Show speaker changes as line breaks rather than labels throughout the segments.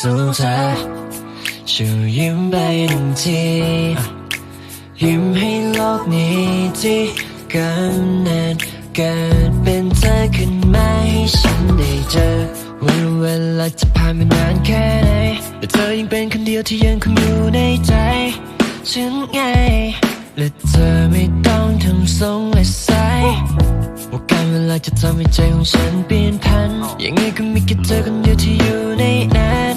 สู้เธอช่วยยิ้มไปหนึ่งที ยิ้มให้โลกนี้ที่กำเนิดเกิดเป็นเธอขึ้นมาให้ฉันได้เจอวันเวลาจะผ่านมานานแค่ไหนแต่เธอยังเป็นคนเดียวที่ยังคงอยู่ในใจฉันไงและเธอไม่ต้องทำทรงและสายาการเวลาจะทำให้ใจของฉันเปลี่ยนพัน ยังไงก็มีแค่เธอคนเดียวที่อยู่ในนั้น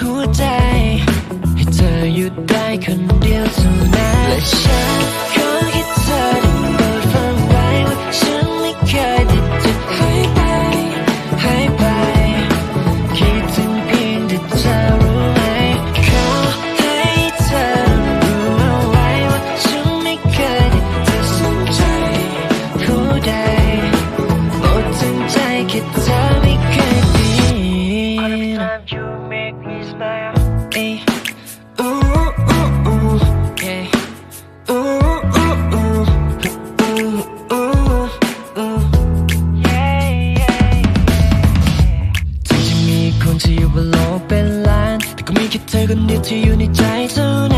หัวใจ ให้เธอหยุดได้คนเดียวเท่านั้นและฉันขอแค่เธอ แต่ก็มีแค่เธ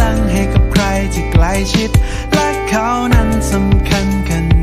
ลังให้กับใคร
ที่ใกล้ชิด และเขานั้นสำคัญขน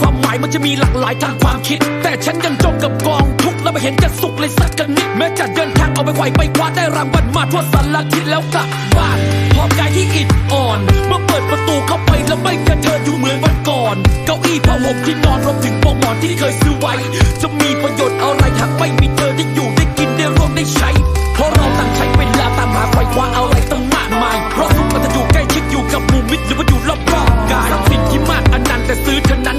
ความหมา
ยมันจะมีหลากหลายทางความคิด แต่ฉันยังจมกับกองทุกข์แล้วไม่เห็นจะสุขเลยสักกันนิด แม้จะเดินทางเอาไปไหวไปคว้าได้รางวัลมาทั่วสารทิศแล้วกลับบ้านพร้อมกายที่อิดอ่อน เมื่อเปิดประตูเข้าไปแล้วไม่เจอเธออยู่เหมือนวันก่อน เก้าอี้ผ้าห่มที่นอนรวมถึงปองหมอนที่เคยซื้อไว้ จะมีประโยชน์อะไรหากไม่มีเธอได้อยู่ได้กินได้ร่วมได้ใช้ เพราะเราต่างใช้เวลาตามหาไขว้คว้าอะไรตั้งมากมาย เพราะทุกคนจะอยู่ใกล้ชิดอยู่กับหมู่
มิดหรือว่าอยู่รอบๆกายทรัยสิ่งที่มากอนันต์แต่ซื้อเท่านั้น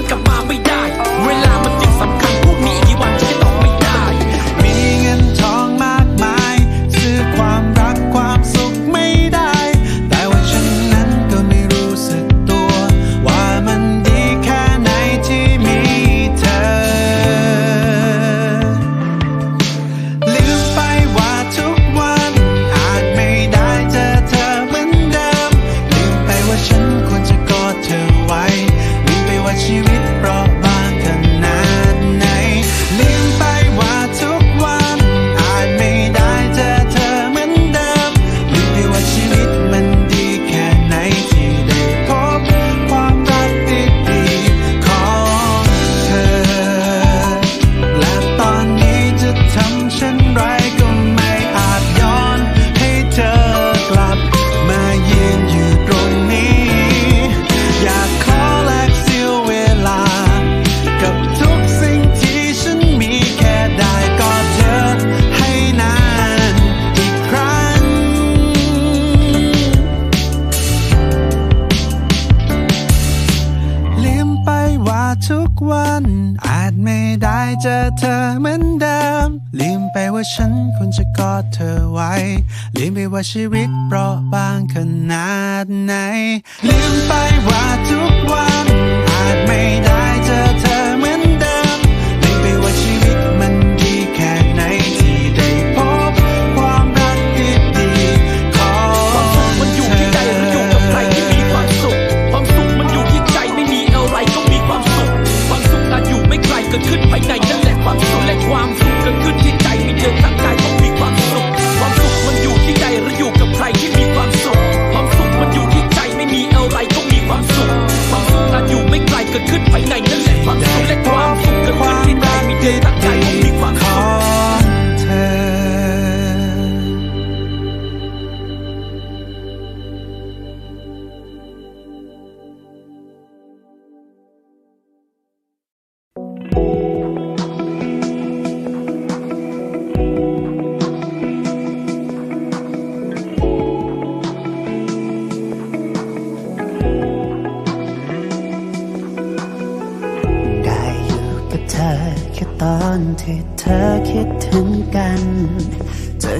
เจอเธอเหมือนเดิม ลืมไปว่าฉันควร
จะกอดเธอไว้ ลืมไปว่าชีวิตเปราะบางขนาดไหน ลืมไปว่าทุกวันอาจไม่ได้เจอ
เธอ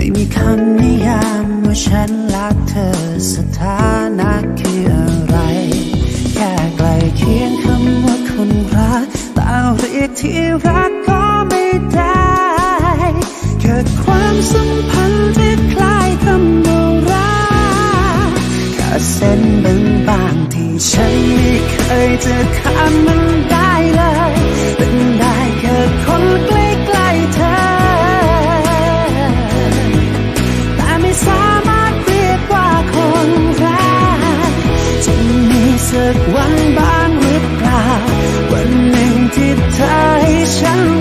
ไม่มีคำนิยามว่าฉันรักเธอสถานะคืออะไร แค่ไกลเคียงคำว่าคนรักแต่เรียกที่รักก็ไม่ได้ เกิดความสัมพันธ์ที่คล้ายคำโบราณแค่เส้นบางๆที่ฉันไม่เคยจะข้ามมัน 你太想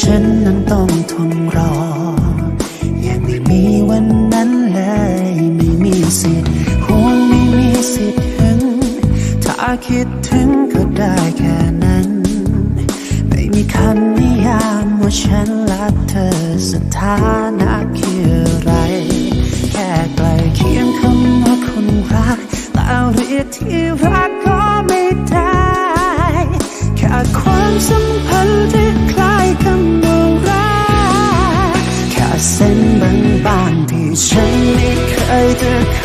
ฉันนั้นต้องทนรอ ยังไม่มีวันนั้นเลย ไม่มีสิทธิ์หวงไม่มีสิทธิ์หึง ถ้าคิดถึงก็ได้แค่นั้น ไม่มีคำนิยามว่าฉันรักเธอสถานะคืออะไร แค่ไกลเคียงคำว่าคนรักแต่เรียกที่รัก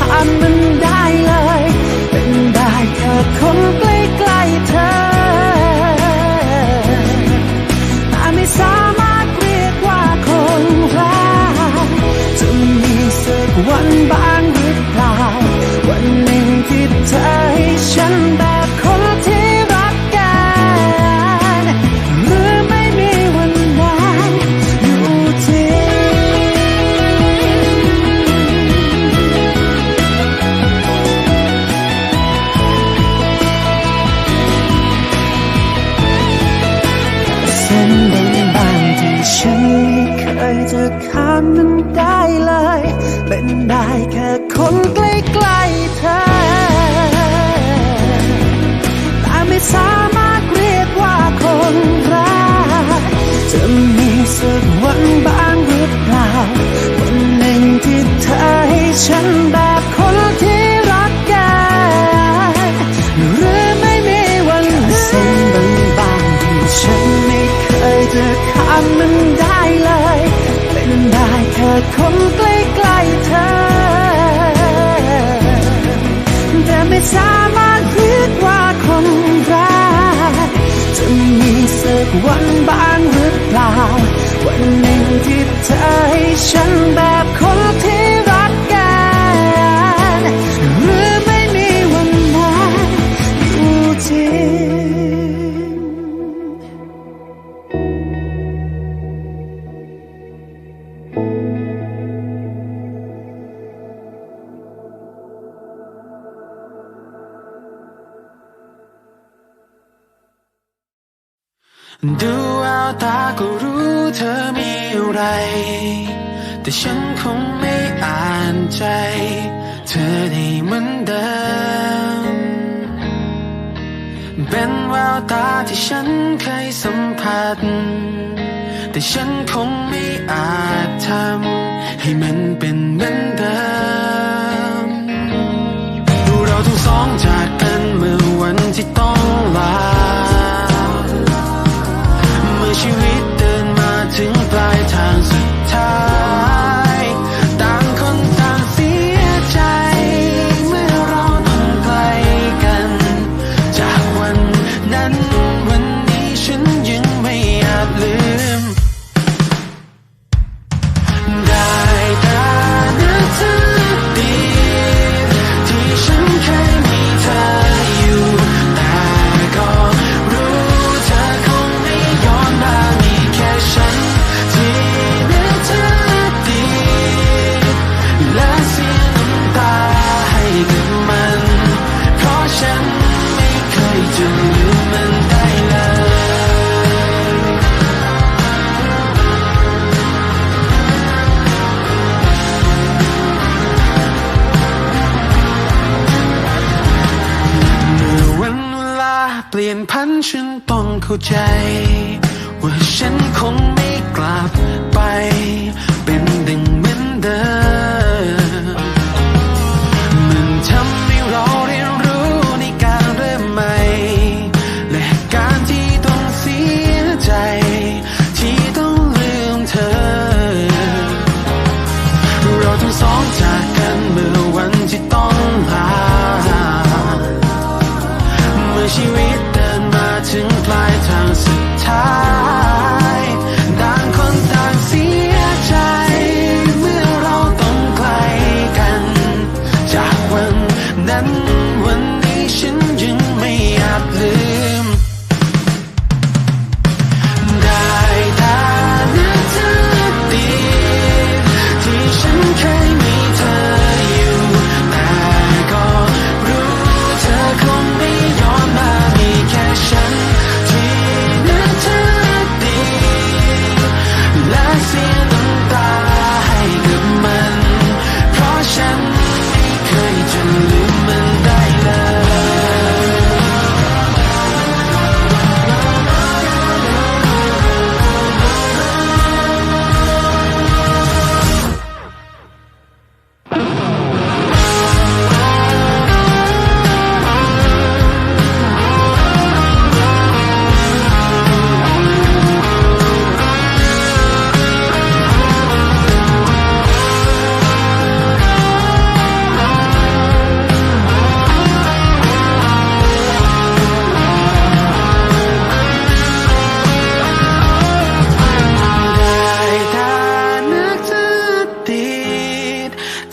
I'm วันบ้างหรือเปล่า วันหนึ่งที่เธอให้ฉันแบบ ดูเอาตาก็รู้เธอมีอะ
ไร แต่ฉันคงไม่อ่านใจ เธอได้เหมือนเดิม เป็นแววตาที่ฉันเคยสัมผัส แต่ฉันคงไม่อาจทำให้มันเป็นเหมือนเดิมดูเราทั้งสองจากกันเมื่อวันที่ต้องลา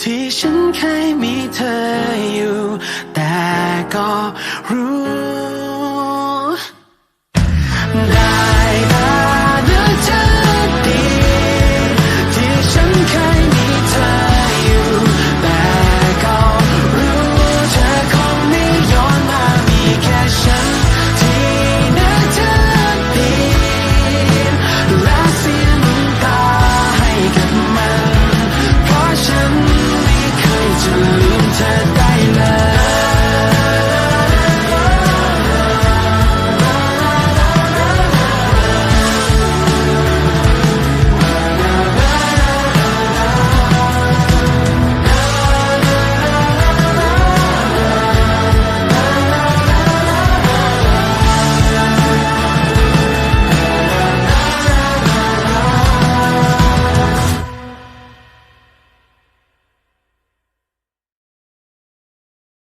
别盛开